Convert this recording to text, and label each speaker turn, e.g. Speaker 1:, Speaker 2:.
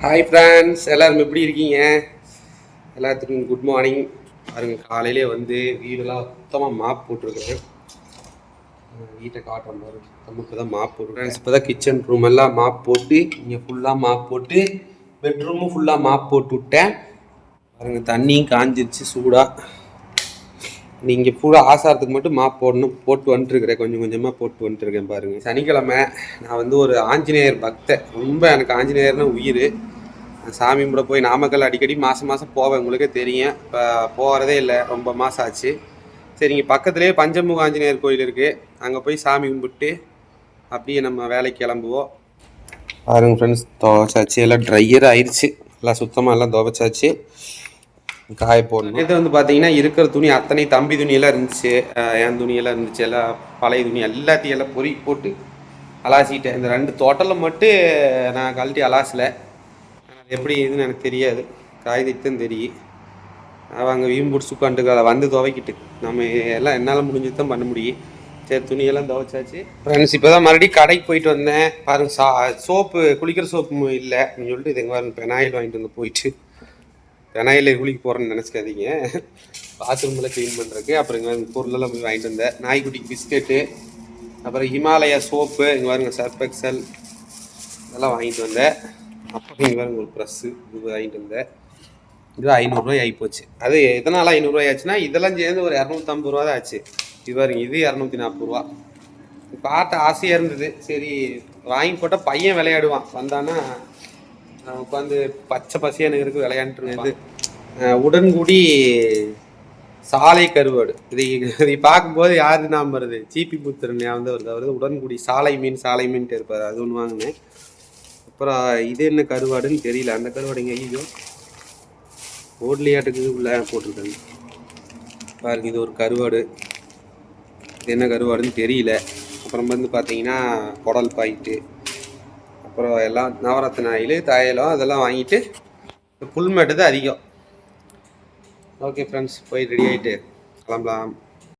Speaker 1: Hi friends எல்லோரும் எப்படி இருக்கீங்க? எல்லாத்துக்கும் குட் மார்னிங் பாருங்க காலையிலே வந்து வீடெல்லாம் சுத்தமாக மாப் போட்டிருக்கேன் வீட்டை காட்டுறேன் பாருங்க. நம்ம தான் மாப் போட்டுருக்கேன் இப்போ தான் கிச்சன் ரூம் எல்லாம் மாப் போட்டு இங்கே ஃபுல்லாக மாப் போட்டு பெட்ரூமும் ஃபுல்லாக மாப் போட்டு விட்டேன். பாருங்கள் தண்ணியும் காஞ்சிருச்சு சூடாக நீங்கள் பூரா ஆசாரத்துக்கு மட்டும் மாப் போடணும். போட்டு வந்துட்டுருக்கிறேன். கொஞ்சம் கொஞ்சமாக போட்டு வந்துட்டுருக்கேன் பாருங்கள் சனிக்கிழமை நான் வந்து ஒரு ஆஞ்சநேயர் பக்தன். ரொம்ப எனக்கு ஆஞ்சநேயர்னா உயிர். சாமி கும்பிட போய் நாமக்கல் அடிக்கடி மாதம் மாதம் போவேன். உங்களுக்கே தெரியும். இப்போ போகிறதே இல்லை. ரொம்ப மாதம் ஆச்சு. சரி இங்கே பக்கத்துலேயே பஞ்சமுக ஆஞ்சநேயர் கோயில் இருக்குது அங்கே போய் சாமி கும்பிட்டு அப்படியே நம்ம வேலைக்கு கிளம்புவோம். பாருங்க ஃப்ரெண்ட்ஸ் துவைச்சாச்சு எல்லாம் ட்ரையர் ஆயிடுச்சு எல்லாம் சுத்தமாக எல்லாம் துவைச்சாச்சு. காய போடணும். இது வந்து பார்த்தீங்கன்னா இருக்கிற துணி அத்தனை தம்பி துணியெல்லாம் இருந்துச்சு என் துணியெல்லாம் இருந்துச்சு எல்லாம் பழைய துணி எல்லாத்தையும் எல்லாம் பொறி போட்டு அலாசிட்டேன். இந்த ரெண்டு தோட்டலில் மட்டும் நான் கழட்டி அலாசலை. எப்படி இதுன்னு எனக்கு தெரியாது. காய்திட்டும் தெரியும். அவங்க வீம்பு பிடிச்சி உட்காந்துட்டு வந்து துவைக்கிட்டு நம்ம எல்லாம் என்னால் முடிஞ்சது தான் பண்ண முடியும். சரி துணியெல்லாம் துவைச்சாச்சு. ஃப்ரெண்ட்ஸ் இப்போ தான் மறுபடியும் கடைக்கு போயிட்டு வந்தேன். பாருங்க சா சோப்பு குளிக்கிற சோப்பு இல்லை. அப்படின்னு சொல்லிட்டு இது பாருங்க பெனாயில் வாங்கிட்டு வந்து போயிட்டு. பெனாயில் குளிக்க போகிறேன்னு நினச்சிக்காதீங்க. பாத்ரூமில் க்ளீன் பண்ணுறதுக்கு அப்புறம் இங்கே வந்து பொருளெல்லாம் போய் வாங்கிட்டு வந்தேன். நாய்க்குட்டிக்கு பிஸ்கெட்டு அப்புறம் ஹிமாலயா சோப்பு இங்கே பாருங்க சர்ஃப் எக்ஸல் இதெல்லாம் வாங்கிட்டு வந்தேன். அப்புறம் இங்கே பாருங்க ஒரு ப்ரெஸ்ஸு இது வாங்கிட்டு வந்தேன். இது ஐநூறுரூவாய் ஆகிப்போச்சு அது எதனால் ஐநூறுரூவாய் ஆச்சுன்னா இதெல்லாம் சேர்ந்து ஒரு இரநூத்தம்பது ரூபா தான் ஆச்சு. இது பாருங்க இது இரநூத்தி நாற்பது ரூபா பார்த்த ஆசையாக இருந்தது. சரி வாங்கி போட்டால் பையன் விளையாடுவான். வந்தான்னா உட்காந்து பச்சை பசியாக இருக்கு விளையாண்டுருந்தது உடன்குடி சாலை கருவாடு. இதை இதை பார்க்கும்போது யாரு நாம் வருது? சிபி புத்திரன் ஞாபகம் வருது. வருது உடன்குடி சாலை மீன் சாலை மீன்ட்டு இருப்பார். அது ஒன்று வாங்கினேன். அப்புறம் இது என்ன கருவாடுன்னு தெரியல. அந்த கருவாடு எங்க ஐயோ ஓட்லியாட்டுக்கு உள்ள போட்டிருக்காங்க. பாருங்க இது ஒரு கருவாடு. இது என்ன கருவாடுன்னு தெரியல. அப்புறம் வந்து பார்த்தீங்கன்னா குடல் பாயிட்டு. அப்புறம் எல்லாம் நவரத்ன ஆயில் தைலம் அதெல்லாம் வாங்கிட்டு புல்மேட்டு தான் அதிகம். ஓகே ஃப்ரெண்ட்ஸ் போய் ரெடி ஆகிட்டு கிளம்பலாம்.